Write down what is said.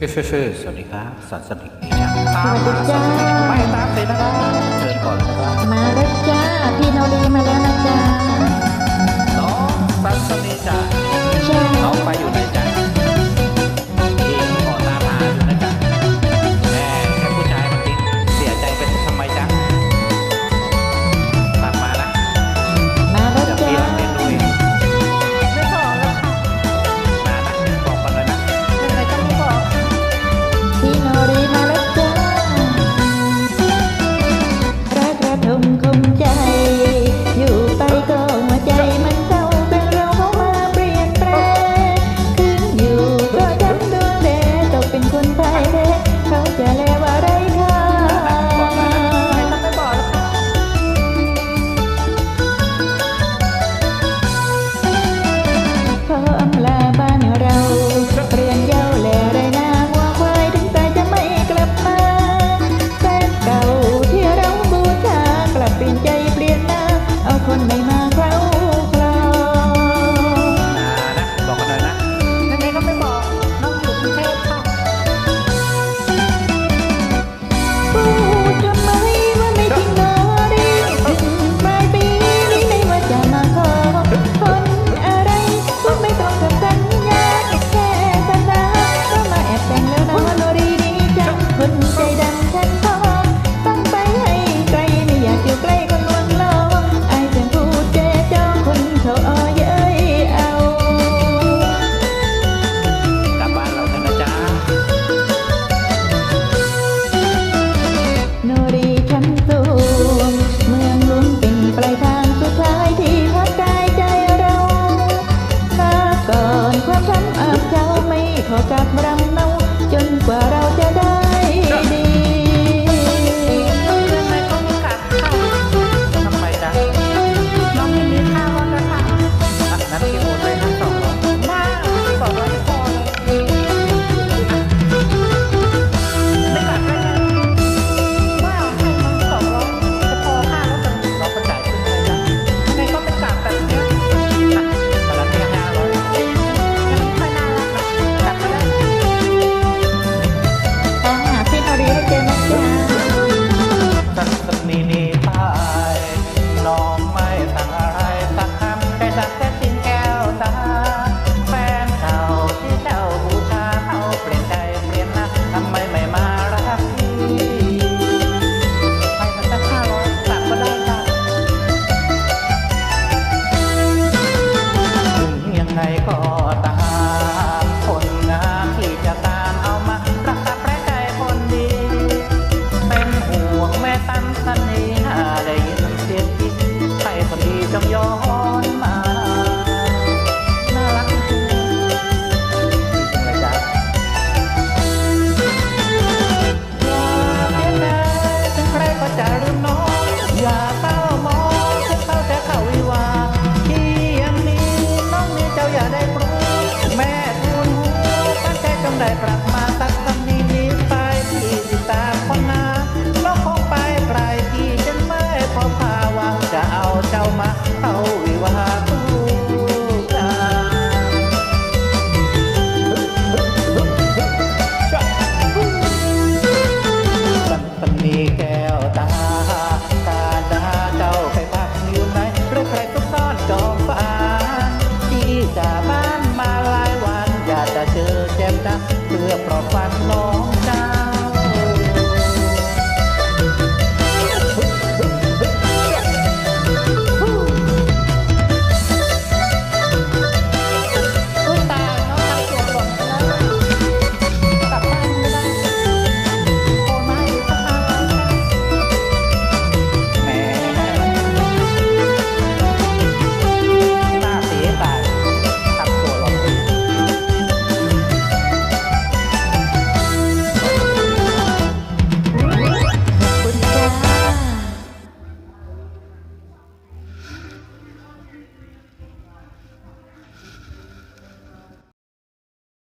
ซื่อๆสวัสดีครับสันว์สนิทดีจ้าตามมาสัตว์สนไม่ตามเลยนะครับเชิญก่อนนะครับมาแล้วจ้าพี่โนรีมาแล้วนะจ๊ะ